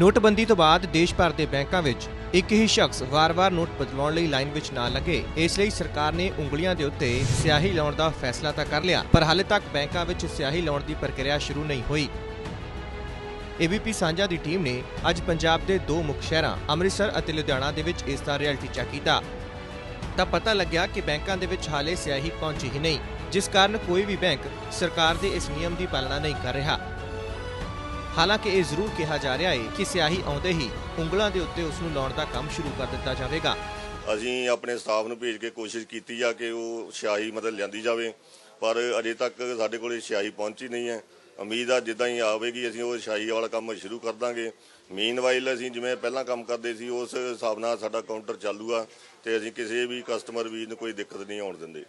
ਨੋਟਬੰਦੀ ਤੋਂ ਬਾਅਦ ਦੇਸ਼ ਭਰ ਦੇ ਬੈਂਕਾਂ ਵਿੱਚ ਇੱਕ ਹੀ ਸ਼ਖਸ ਵਾਰ-ਵਾਰ ਨੋਟ ਬਦਲਾਉਣ ਲਈ ਲਾਈਨ ਵਿੱਚ ਨਾ ਲੱਗੇ। ਇਸ ਲਈ ਸਰਕਾਰ ਨੇ ਉਂਗਲੀਆਂ ਦੇ ਉੱਤੇ ਸਿਆਹੀ ਲਾਉਣ ਦਾ ਫੈਸਲਾ ਤਾਂ ਕਰ ਲਿਆ, ਪਰ ਹਾਲੇ ਤੱਕ ਬੈਂਕਾਂ ਵਿੱਚ ਸਿਆਹੀ ਲਾਉਣ ਦੀ ਪ੍ਰਕਿਰਿਆ ਸ਼ੁਰੂ ਨਹੀਂ ਹੋਈ। ਏਬੀਪੀ ਸਾਂਝਾ ਦੀ ਟੀਮ ਨੇ ਅੱਜ ਪੰਜਾਬ ਦੇ ਦੋ ਮੁੱਖ ਸ਼ਹਿਰਾਂ, ਅੰਮ੍ਰਿਤਸਰ ਅਤੇ ਲੁਧਿਆਣਾ ਦੇ ਵਿੱਚ ਇਸ ਦਾ ਰਿਐਲਿਟੀ ਚੈੱਕ ਕੀਤਾ। ਤਾਂ ਪਤਾ ਲੱਗਿਆ ਕਿ ਬੈਂਕਾਂ ਦੇ ਵਿੱਚ ਹਾਲੇ ਸਿਆਹੀ ਪਹੁੰਚੀ ਹੀ ਨਹੀਂ, ਜਿਸ ਕਾਰਨ ਕੋਈ ਵੀ ਬੈਂਕ ਸਰਕਾਰ ਦੇ ਇਸ ਨਿਯਮ ਦੀ ਪਾਲਣਾ ਨਹੀਂ ਕਰ ਰਿਹਾ। ਹਾਲਾਂਕਿ ਇਹ ਜ਼ਰੂਰ ਕਿਹਾ ਜਾ ਰਿਹਾ ਹੈ ਕਿ ਸਿਆਹੀ ਆਉਂਦੇ ਹੀ ਉਂਗਲਾਂ ਦੇ ਉੱਤੇ ਉਸ ਨੂੰ ਲਾਉਣ ਦਾ ਕੰਮ ਸ਼ੁਰੂ ਕਰ ਦਿੱਤਾ ਜਾਵੇਗਾ। ਅਸੀਂ ਆਪਣੇ ਸਟਾਫ ਨੂੰ ਭੇਜ ਕੇ ਕੋਸ਼ਿਸ਼ ਕੀਤੀ ਆ ਕਿ ਉਹ ਸਿਆਹੀ ਮਤਲਬ ਲਿਆਂਦੀ ਜਾਵੇ, ਪਰ ਅਜੇ ਤੱਕ ਸਾਡੇ ਕੋਲੇ ਸਿਆਹੀ ਪਹੁੰਚੀ ਨਹੀਂ ਹੈ। ਉਮੀਦ ਆ ਜਿੱਦਾਂ ਹੀ ਆਵੇਗੀ, ਅਸੀਂ ਉਹ ਸਿਆਹੀ ਵਾਲਾ ਕੰਮ ਸ਼ੁਰੂ ਕਰ ਦਾਂਗੇ। ਮੀਨਵਾਈਲ ਅਸੀਂ ਜਿਵੇਂ ਪਹਿਲਾਂ ਕੰਮ ਕਰਦੇ ਸੀ, ਉਸ ਹਿਸਾਬ ਨਾਲ ਸਾਡਾ ਕਾਊਂਟਰ ਚਾਲੂ ਆ ਤੇ ਅਸੀਂ ਕਿਸੇ ਵੀ ਕਸਟਮਰ ਵੀਰ ਨੂੰ ਕੋਈ ਦਿੱਕਤ ਨਹੀਂ ਆਉਣ ਦਿੰਦੇ।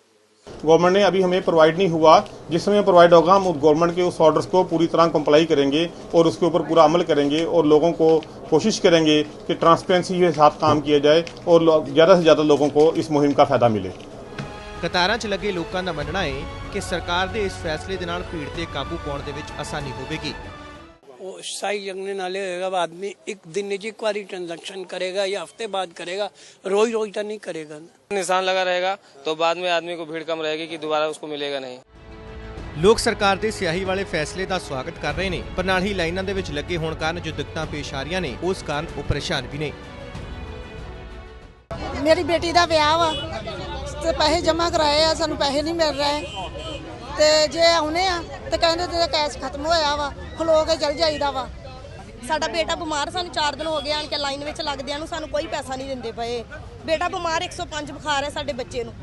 गवर्नमेंट ने अभी हमें प्रोवाइड नहीं हुआ जिस समय प्रोवाइड होगा हम गवर्नमेंट के उस ऑर्डर्स को पूरी तरह कंप्लाई करेंगे और उसके ऊपर पूरा अमल करेंगे और लोगों को कोशिश करेंगे कि ट्रांसपेरेंसी के साथ काम किया जाए और ज़्यादा से ज़्यादा लोगों को इस मुहिम का फायदा मिले ਕਤਾਰਾਂ 'ਚ ਲੱਗੇ ਲੋਕਾਂ ਦਾ ਮੰਨਣਾ ਹੈ ਕਿ ਸਰਕਾਰ ਦੇ ਇਸ ਫੈਸਲੇ ਦੇ ਨਾਲ ਭੀੜ ਤੇ ਕਾਬੂ ਪਾਉਣ ਦੇ ਵਿੱਚ ਆਸਾਨੀ ਹੋਵੇਗੀ वो साई जगने नाले होएगा अब आदमी एक दिन में एक बार ट्रांजेक्शन करेगा या हफ्ते बाद करेगा रोज रोज तो नहीं करेगा ना निशान लगा रहेगा तो बाद में आदमी को भीड़ कम रहेगी कि दोबारा उसको मिलेगा नहीं ਲੋਕ ਸਰਕਾਰ ਦੇ ਸਿਆਹੀ ਵਾਲੇ ਫੈਸਲੇ ਦਾ ਸਵਾਗਤ ਕਰ ਰਹੇ ਨੇ ਪਰ ਨਾਲ ਹੀ ਲਾਈਨਾਂ ਦੇ ਵਿੱਚ ਲੱਗੇ ਹੋਣ ਕਾਰਨ ਜੋ ਦਿੱਕਤਾਂ ਪੇਸ਼ ਆ ਰਹੀਆਂ ਨੇ ਉਸ ਕਾਰਨ ਉਹ ਪਰੇਸ਼ਾਨ ਵੀ ਨੇ ਮੇਰੀ ਬੇਟੀ ਦਾ ਵਿਆਹ ਵਾ ਤੇ ਪੈਸੇ ਜਮ੍ਹਾਂ ਕਰਾਏ ਆ, ਸਾਨੂੰ ਪੈਸੇ ਨਹੀਂ ਮਿਲ ਰਹੇ। ਤੇ ਜੇ ਆਉਨੇ ਆ, ਤੇ ਕਹਿੰਦੇ ਤੇ ਕੈਸ਼ ਖਤਮ ਹੋਇਆ ਵਾ, ਖਲੋ ਕੇ ਚਲ ਜਾਈਦਾ ਵਾ। ਸਾਡਾ ਬੇਟਾ ਬਿਮਾਰ ਸਾਨੂੰ 4 ਦਿਨ ਹੋ ਗਏ, ਆਣ ਕੇ ਲਾਈਨ ਵਿੱਚ ਲੱਗਦਿਆਂ ਨੂੰ ਸਾਨੂੰ ਕੋਈ ਪੈਸਾ ਨਹੀਂ ਦਿੰਦੇ ਪਏ। ਬੇਟਾ ਬਿਮਾਰ 105 ਬੁਖਾਰ ਹੈ ਸਾਡੇ ਬੱਚੇ ਨੂੰ।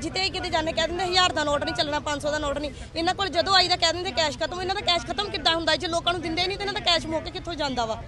ਜਿੱਤੇ ਕਿਤੇ ਜਾਣੇ ਕਹਿ ਦਿੰਦੇ 1000 ਦਾ ਨੋਟ ਨਹੀਂ ਚੱਲਣਾ 500 ਦਾ ਨੋਟ ਨਹੀਂ। ਇਹਨਾਂ ਕੋਲ ਜਦੋਂ ਆਈਦਾ, ਕਹਿ ਦਿੰਦੇ ਕੈਸ਼ ਖਤਮ, ਇਹਨਾਂ ਦਾ ਕੈਸ਼ ਖਤਮ ਕਿੱਦਾਂ ਹੁੰਦਾ? ਜੇ ਲੋਕਾਂ ਨੂੰ ਦਿੰਦੇ ਨਹੀਂ, ਤੇ ਇਹਨਾਂ ਦਾ ਕੈਸ਼ ਮੁੱਕ ਕਿੱਥੋਂ ਜਾਂਦਾ ਵਾ?